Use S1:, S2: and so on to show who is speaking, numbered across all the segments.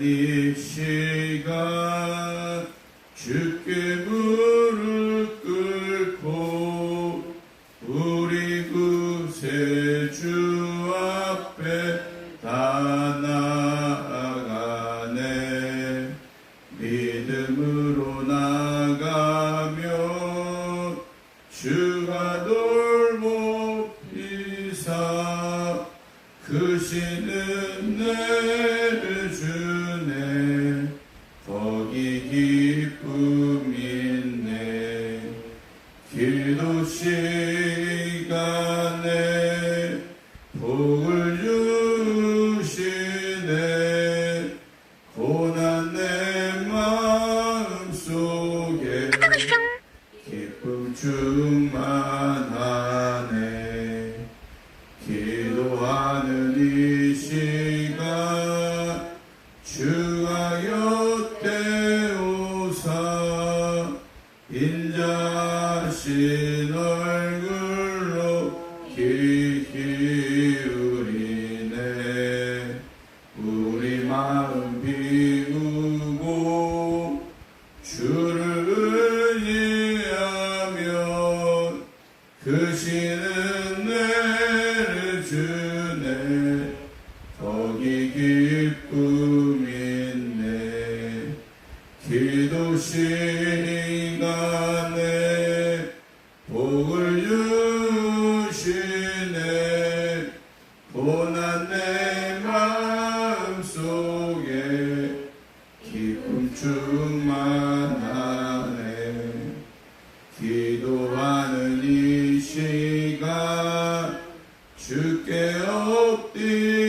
S1: 이 시간 주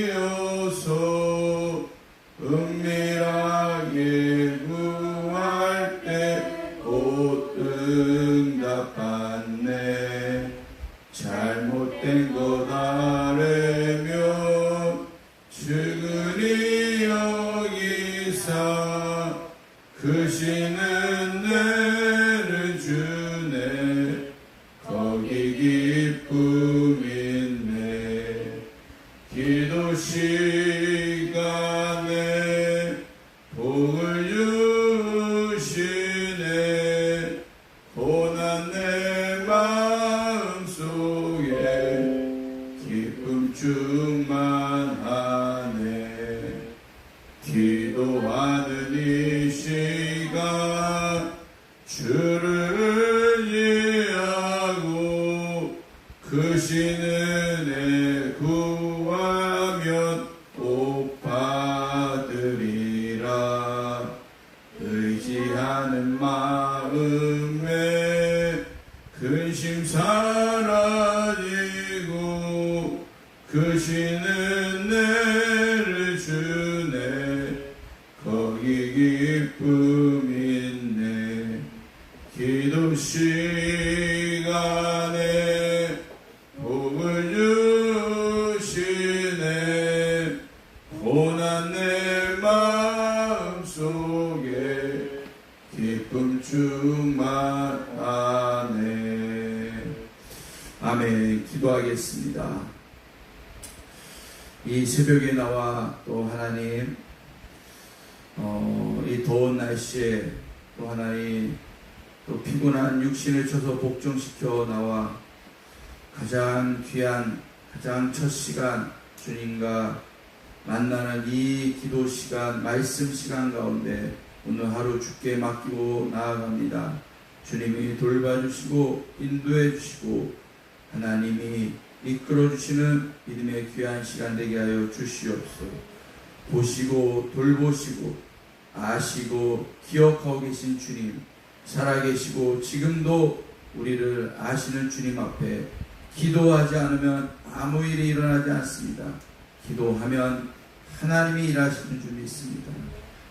S1: 엎 거기 기쁨 있네 기도 시간에 복을 주시네. 고난 내 마음속에 기쁨 충만하네. 아멘. 기도하겠습니다. 이 새벽에 나와 또 하나님 더운 날씨에 또 하나님 또 피곤한 육신을 쳐서 복종시켜 나와 가장 귀한 가장 첫 시간 주님과 만나는 이 기도 시간 말씀 시간 가운데 오늘 하루 주께 맡기고 나아갑니다. 주님이 돌봐주시고 인도해 주시고 하나님이 이끌어 주시는 믿음의 귀한 시간 되게 하여 주시옵소서. 보시고 돌보시고 아시고 기억하고 계신 주님 살아계시고 지금도 우리를 아시는 주님 앞에 기도하지 않으면 아무 일이 일어나지 않습니다. 기도하면 하나님이 일하시는 줄 믿습니다.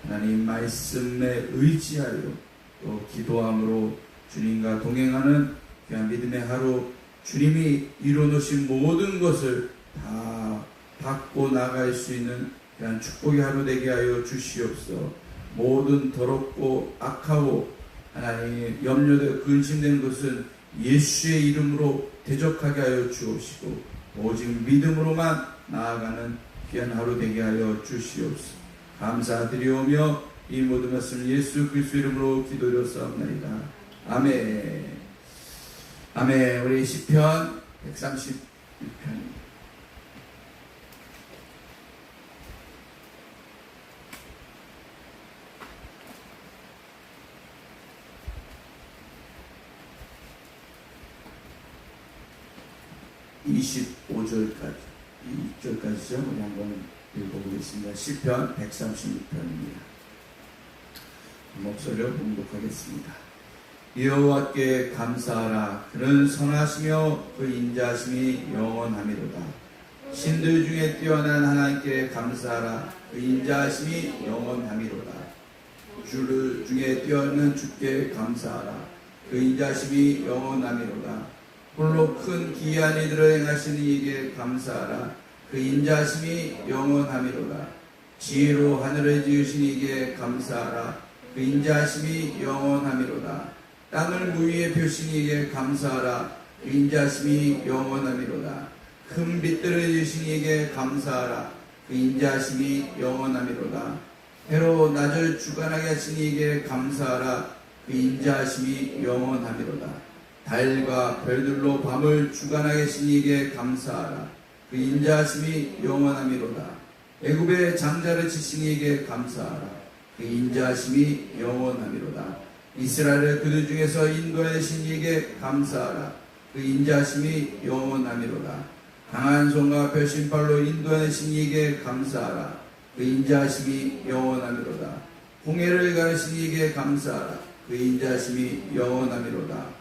S1: 하나님 말씀에 의지하여 또 기도함으로 주님과 동행하는 귀한 믿음의 하루 주님이 이루어놓으신 모든 것을 다 받고 나갈 수 있는 귀한 축복의 하루 되게 하여 주시옵소서 모든 더럽고 악하고 하나님 염려되고 근심된 것은 예수의 이름으로 대적하게 하여 주옵시고 오직 믿음으로만 나아가는 귀한 하루 되게 하여 주시옵소서 감사드리오며 이 모든 말씀 예수 그리스도 이름으로 기도드렸사옵나이다. 아멘. 아멘. 우리 시편 136편. (25절까지) 2절까지죠? 우리 한번 읽어보겠습니다. 시편 (136편입니다) 목소리로 봉독하겠습니다. 여호와께 감사하라. 그는 선하시며 그 인자하심이 영원하미로다. 신들 중에 뛰어난 하나님께 감사하라. 그 인자하심이 영원하미로다. 주를 중에 뛰어난 주께 감사하라. 그 인자하심이 영원하미로다 홀로 큰 기이한 이들을 행하시는 이에게 감사하라. 그 인자하심이 영원하미로다. 지혜로 하늘을 지으신 이에게 감사하라. 그 인자하심이 영원하미로다. 땅을 무위에 펴신 이에게 감사하라. 그 인자하심이 영원하미로다. 큰 빛들을 지으신 이에게 감사하라. 그 인자하심이 영원하미로다. 해로 낮을 주관하게 하신 이에게 감사하라. 그 인자하심이 영원하미로다 달과 별들로 밤을 주관하게 하신 이에게 감사하라. 그 인자하심이 영원하미로다. 애굽의 장자를 치신 이에게 감사하라. 그 인자하심이 영원하미로다. 이스라엘을 그들 중에서 인도하신 이에게 감사하라. 그 인자하심이 영원하미로다. 강한 손과 벼신발로 인도하신 이에게 감사하라. 그 인자하심이 영원하미로다. 홍해를 가르신 이에게 감사하라. 그 인자하심이 영원하미로다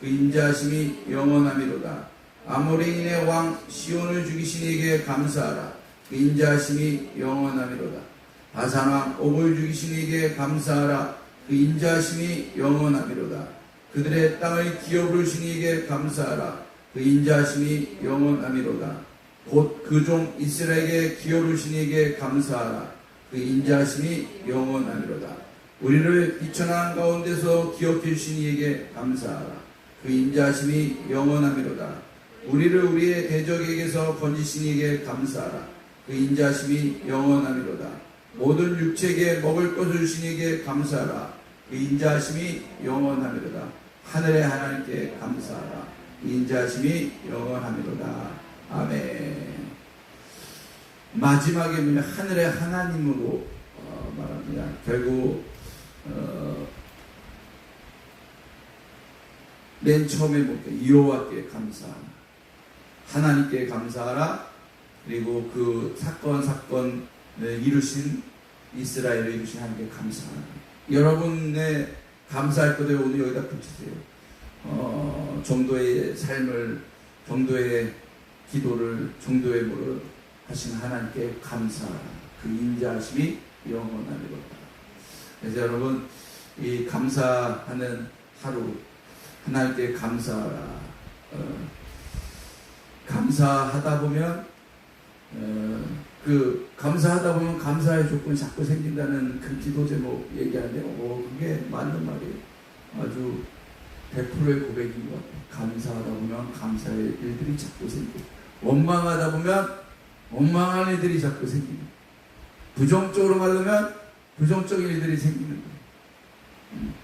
S1: 그 인자하심이 영원하미로다. 아모레인의 왕 시온을 죽이신 이에게 감사하라. 그 인자하심이 영원하미로다. 바산왕 옥을 죽이신 이에게 감사하라. 그 인자하심이 영원하미로다. 그들의 땅을 기업으신 이에게 감사하라. 그 인자하심이 영원하미로다. 곧 그 종 이스라엘에게 기업으신 이에게 감사하라. 그 인자하심이 영원하미로다. 우리를 비천한 가운데서 기억해 주신 이에게 감사하라 그 인자하심이 영원하미로다. 우리를 우리의 대적에게서 건지신 이에게 감사하라. 그 인자하심이 영원하미로다. 모든 육체에게 먹을 것을 주신 이에게 감사하라. 그 인자하심이 영원하미로다. 하늘의 하나님께 감사하라. 그 인자하심이 영원하미로다. 아멘. 마지막에 보면 하늘의 하나님으로 어, 말합니다. 결국 어, 맨 처음에 볼게요 여호와께 감사하라. 하나님께 감사하라. 그리고 그 사건 사건 이루신 이스라엘을 이루신 하나님께 감사하라. 여러분의 감사할 것을 오늘 여기다 붙이세요. 어, 정도의 삶을 정도의 기도를 정도의 뭐를 하신 하나님께 감사하라. 그 인자하심이 영원하리로다. 그래서 여러분 이 감사하는 하루 하나님께 감사하라. 어, 감사하다 보면 어, 그 감사하다 보면 감사의 조건이 자꾸 생긴다는 그 기도 제목 얘기하는데 오 그게 맞는 말이에요. 아주 100%의 고백인 것 같아요. 감사하다 보면 감사의 일들이 자꾸 생기고 원망하다 보면 원망한 일들이 자꾸 생기고 부정적으로 말하면 부정적인 일들이 생기는 거예요. 음.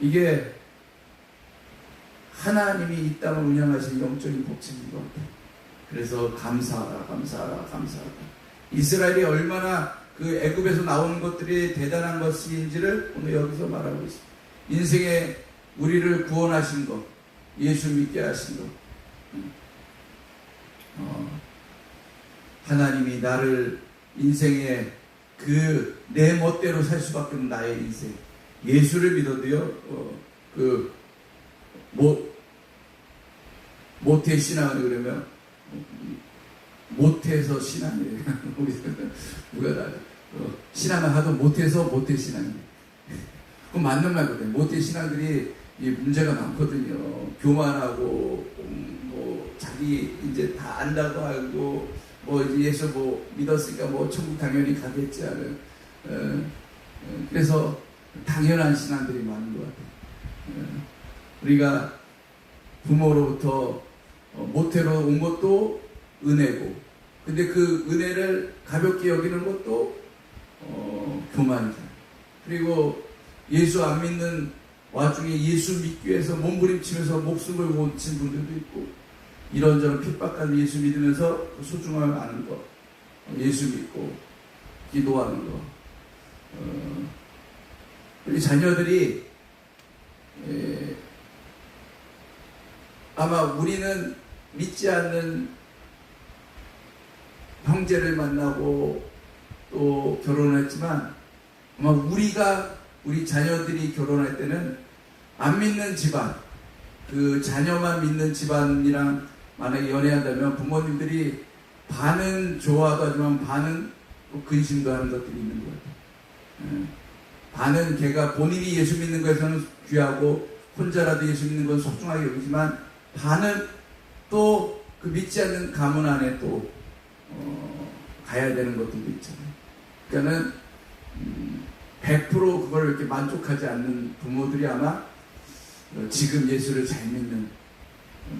S1: 이게 하나님이 이 땅을 운영하신 영적인 법칙인 것 같아요. 그래서 감사하라, 감사하라, 감사하라. 이스라엘이 얼마나 그 애굽에서 나오는 것들이 대단한 것인지를 오늘 여기서 말하고 있습니다. 인생에 우리를 구원하신 것, 예수 믿게 하신 것. 어, 하나님이 나를 인생에 그 내 멋대로 살 수밖에 없는 나의 인생. 예수를 믿어도요, 어, 그, 뭐, 모태 신앙을 그러면 모태에서 신앙이에요. 우리 누가 다 어, 신앙을 하도 못해서 모태 신앙이에요. 그 맞는 말거든요. 모태 신앙들이 이 문제가 많거든요. 교만하고 음, 뭐 자기 이제 다 안다고 알고 뭐 예수 뭐 믿었으니까 뭐 천국 당연히 가겠지 하는 어, 어, 그래서 당연한 신앙들이 많은 것 같아요. 어, 우리가 부모로부터 어, 모태로 온 것도 은혜고 근데 그 은혜를 가볍게 여기는 것도 어, 교만이잖아요. 그리고 예수 안 믿는 와중에 예수 믿기 위해서 몸부림치면서 목숨을 고친 분들도 있고 이런저런 핍박하는 예수 믿으면서 그 소중함을 아는 것 예수 믿고 기도하는 것 어, 우리 자녀들이 에, 아마 우리는 믿지 않는 형제를 만나고 또 결혼했지만 아마 우리가 우리 자녀들이 결혼할 때는 안 믿는 집안 그 자녀만 믿는 집안이랑 만약에 연애한다면 부모님들이 반은 좋아도 하지만 반은 또 근심도 하는 것들이 있는 것 같아요. 예. 반은 걔가 본인이 예수 믿는 것에서는 귀하고 혼자라도 예수 믿는 건 소중하게 여기지만 반은 또 그 믿지 않는 가문 안에 또 어, 가야 되는 것들도 있잖아요. 그러니까는 음, 100% 그걸 이렇게 만족하지 않는 부모들이 아마 어, 지금 예수를 잘 믿는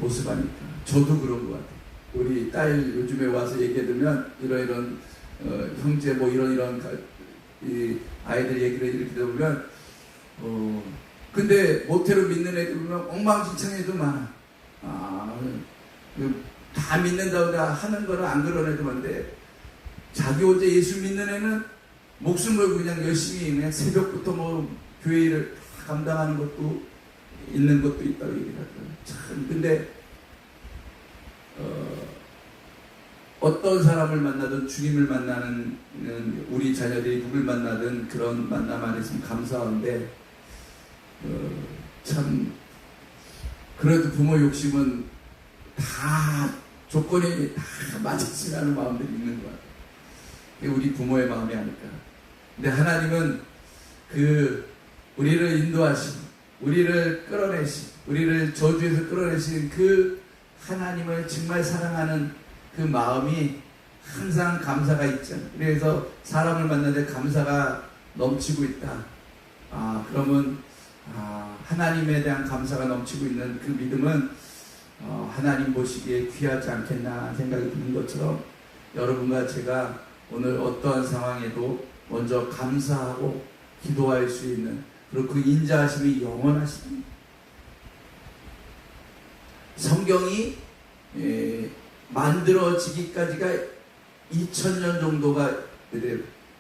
S1: 모습 아닐까. 저도 그런 것 같아요. 우리 딸 요즘에 와서 얘기해 들면 이런 어, 형제 뭐 이런 이런 가, 이 아이들 얘기를 이렇게 들으면 어 근데 모태로 믿는 애들 보면 엉망진창 애도 많아. 아, 그 다 믿는다고 하는 거는 안 애도 많은데 자기 혼자 예수 믿는 애는 목숨 걸고 그냥 열심히 그냥 새벽부터 뭐 교회를 다 감당하는 것도 있는 것도 있다고 얘기를 하더라고요. 참 근데 어, 어떤 사람을 만나든 주님을 만나는 우리 자녀들이 누굴 만나든 그런 만남 안에 있으면 감사한데 어, 참 그래도 부모 욕심은 다 조건이 다 맞았으라는 마음들이 있는 것 같아요. 그게 우리 부모의 마음이 아닐까. 근데 하나님은 그 우리를 인도하신, 우리를 끌어내신, 우리를 저주에서 끌어내신 그 하나님을 정말 사랑하는 그 마음이 항상 감사가 있죠. 그래서 사람을 만나는데 감사가 넘치고 있다. 아, 그러면 아, 하나님에 대한 감사가 넘치고 있는 그 믿음은 어, 하나님 보시기에 귀하지 않겠나 생각이 드는 것처럼 여러분과 제가 오늘 어떠한 상황에도 먼저 감사하고 기도할 수 있는 그리고 그 인자하심이 영원하십니다. 성경이 에, 만들어지기까지가 2000년 정도가.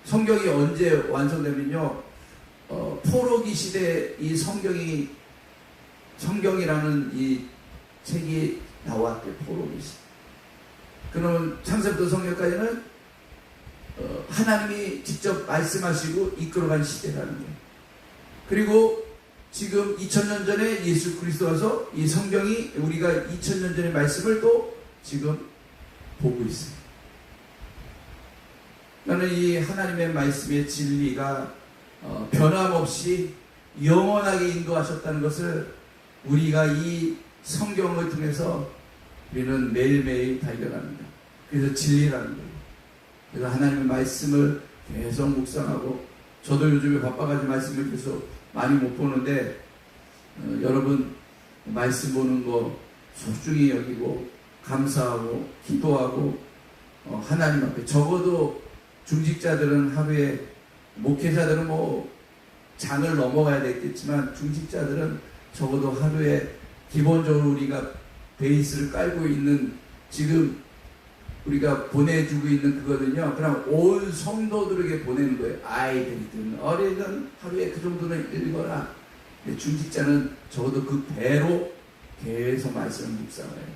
S1: 성경이 언제 완성되면요. 어, 포로기 시대 이 성경이 성경이라는 이 책이 나왔대 포로기 시대. 그러면 창세부터 성경까지는 어, 하나님이 직접 말씀하시고 이끌어간 시대라는 거예요. 그리고 지금 2000년 전에 예수 그리스도 와서 이 성경이 우리가 2000년 전의 말씀을 또 지금 보고 있어요. 나는 이 하나님의 말씀의 진리가 어, 변함없이 영원하게 인도하셨다는 것을 우리가 이 성경을 통해서 우리는 매일매일 발견합니다. 그래서 진리라는 거예요. 그래서 하나님의 말씀을 계속 묵상하고 저도 요즘에 바빠가지고 말씀을 계속 많이 못 보는데 어, 여러분 말씀 보는 거 소중히 여기고 감사하고 기도하고 어, 하나님 앞에 적어도 중직자들은 하루에 목회자들은 뭐 장을 넘어가야 되겠지만 중직자들은 적어도 하루에 기본적으로 우리가 베이스를 깔고 있는 지금 우리가 보내주고 있는 그거는요. 그냥 온 성도들에게 보내는 거예요. 아이들이든 어리든 하루에 그 정도는 읽어라. 중직자는 적어도 그 배로 계속 말씀을 묵상해요.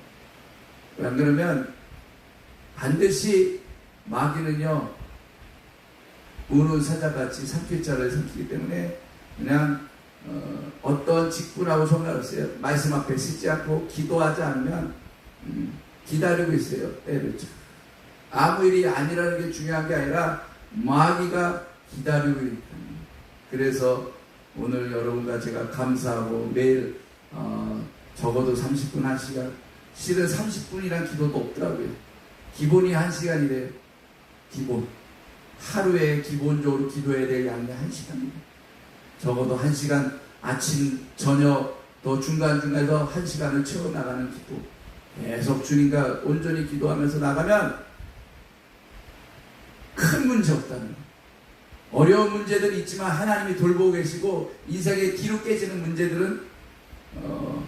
S1: 안 그러면 반드시 마귀는요. 우는 사자같이 삼킬자를 삼키기 때문에 그냥 어, 떤 직분하고 상관없어요. 말씀 앞에 서지 않고 기도하지 않으면 음, 기다리고 있어요. 때를 아무 일이 아니라는 게 중요한 게 아니라 마귀가 기다리고 있다. 그래서 오늘 여러분과 제가 감사하고 매일 어, 적어도 30분 1시간 실은 30분이란 기도도 없더라고요. 기본이 1시간이래요. 기본. 하루에 기본적으로 기도해야 될 양이 1시간입니다. 적어도 1시간 아침, 저녁, 또 중간중간에서 1시간을 채워나가는 기도. 계속 주님과 온전히 기도하면서 나가면 큰 문제 없다는 거예요. 어려운 문제들이 있지만 하나님이 돌보고 계시고 인생의 뒤로 깨지는 문제들은 어,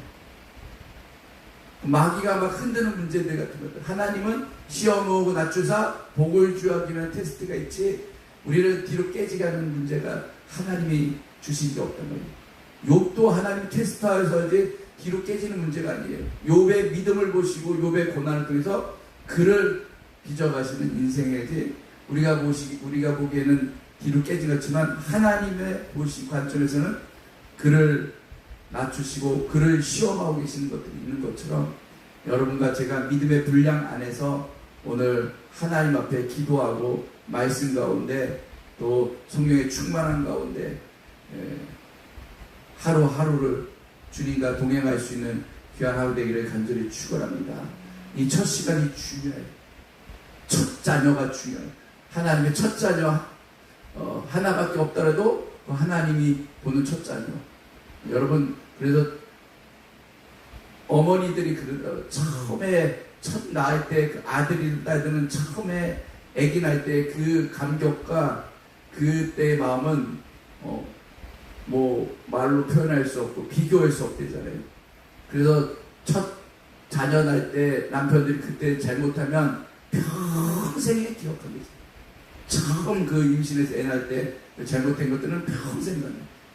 S1: 마귀가 막 흔드는 문제들 같은 것들 하나님은 시험 오고 낮추사 복을 주하기는 테스트가 있지 우리를 뒤로 깨지게 하는 문제가 하나님이 주신 게 없단 말이에요. 욕도 하나님 테스트하여서 이제 뒤로 깨지는 문제가 아니에요. 욥의 믿음을 보시고 욥의 고난을 통해서 그를 빚어가시는 인생에 우리가 보시 우리가 보기에는 뒤로 깨진 것지만 하나님의 보시 관점에서는 그를 낮추시고 그를 시험하고 계시는 것들이 있는 것처럼 여러분과 제가 믿음의 분량 안에서 오늘 하나님 앞에 기도하고 말씀 가운데 또 성령의 충만한 가운데 예, 하루하루를 주님과 동행할 수 있는 귀한 하루 되기를 간절히 축원합니다. 이 첫 시간이 중요해요. 첫 자녀가 중요해요. 하나님의 첫 자녀 어, 하나밖에 없더라도 그 하나님이 보는 첫 자녀. 여러분 그래서 어머니들이 그러더라고요. 처음에 첫 낳을 때 그 아들이 딸들은 처음에 아기 낳을 때 그 감격과 그때의 마음은 어, 뭐 말로 표현할 수 없고 비교할 수 없대잖아요. 그래서 첫 자녀 낳을 때 남편들이 그때 잘못하면 평생에 돼요. 처음 그 임신해서 애 낳을 때 잘못된 것들은 평생 가요.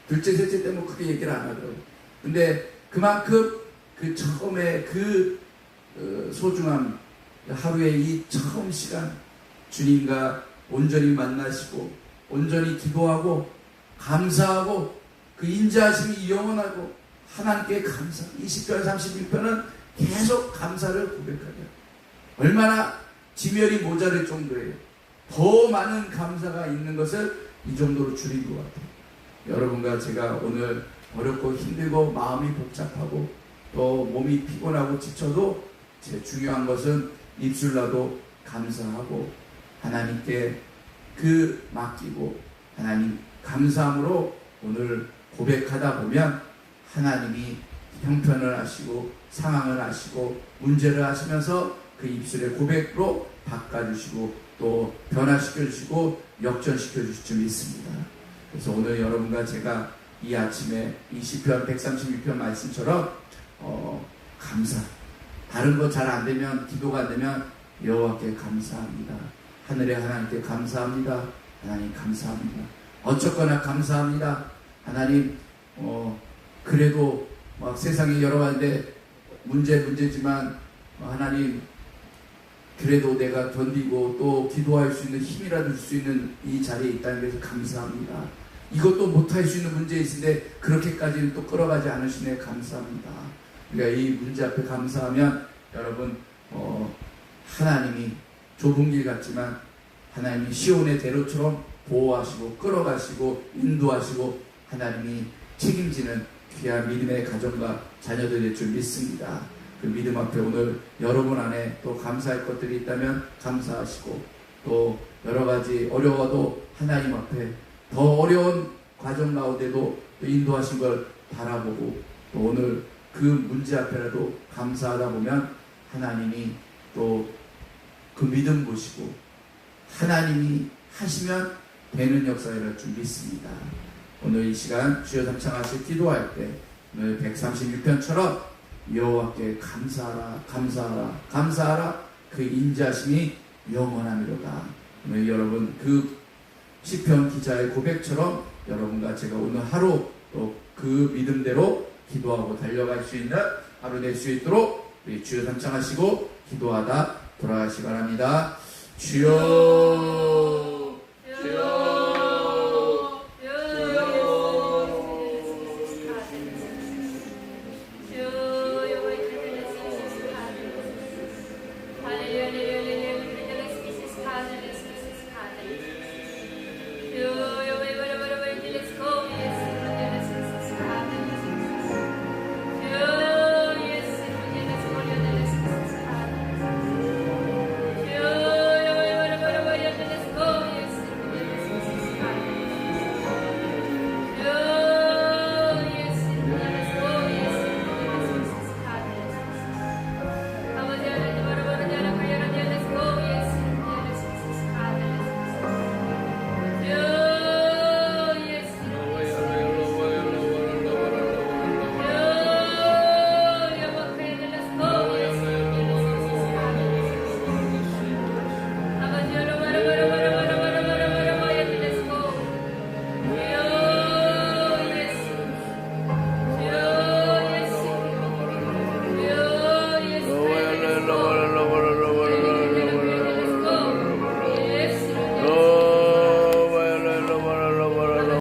S1: 둘째, 셋째 때 뭐 크게 얘기를 안 하더라고요. 근데 그만큼 그 처음에 그 어, 소중함, 하루에 이 처음 시간 주님과 온전히 만나시고 온전히 기도하고 감사하고 그 인자하심이 영원하고 하나님께 감사. 20편, 31편은 계속 감사를 고백하냐. 얼마나 지멸이 모자랄 정도예요. 더 많은 감사가 있는 것을 이 정도로 줄인 것 같아요. 여러분과 제가 오늘 어렵고 힘들고 마음이 복잡하고 또 몸이 피곤하고 지쳐도 제 중요한 것은 입술라도 감사하고 하나님께 그 맡기고 하나님 감사함으로 오늘 고백하다 보면 하나님이 형편을 하시고 상황을 하시고 문제를 하시면서 그 입술의 고백으로 바꿔주시고 또 변화시켜주시고 역전시켜주실 줄 믿습니다. 그래서 오늘 여러분과 제가 이 아침에 20편 136편 말씀처럼 어, 감사 다른 거 잘 안 되면 기도가 안 되면 여호와께 감사합니다. 하늘의 하나님께 감사합니다. 하나님 감사합니다. 어쨌거나 감사합니다. 하나님 어, 그래도 막 세상에 여러 가지 문제 문제지만 하나님 그래도 내가 견디고 또 기도할 수 있는 힘이라도 줄 수 있는 이 자리에 있다는 것을 감사합니다. 이것도 못할 수 있는 문제 있는데 그렇게까지는 또 끌어가지 않으시네 감사합니다. 우리가 이 문제 앞에 감사하면 여러분 어, 하나님이 좁은 길 같지만 하나님이 시온의 대로처럼 보호하시고 끌어가시고 인도하시고 하나님이 책임지는 귀한 믿음의 가정과 자녀들일 줄 믿습니다. 그 믿음 앞에 오늘 여러분 안에 또 감사할 것들이 있다면 감사하시고 또 여러 가지 어려워도 하나님 앞에 더 어려운 과정 가운데도 인도하신 걸 바라보고 또 오늘 그 문제 앞에라도 감사하다 보면 하나님이 또 그 믿음 보시고 하나님이 하시면 되는 역사를 줄 믿습니다. 오늘 이 시간 주여 삼창하실 기도할 때 오늘 136편처럼 여호와께 감사하라 감사하라 감사하라 그 인자심이 영원함이로다. 오늘 여러분 그 시편 기자의 고백처럼 여러분과 제가 오늘 하루 또 그 믿음대로 기도하고 달려갈 수 있는 하루 될 수 있도록 우리 주여 삼창하시고 기도하다 돌아가시 바랍니다. 주여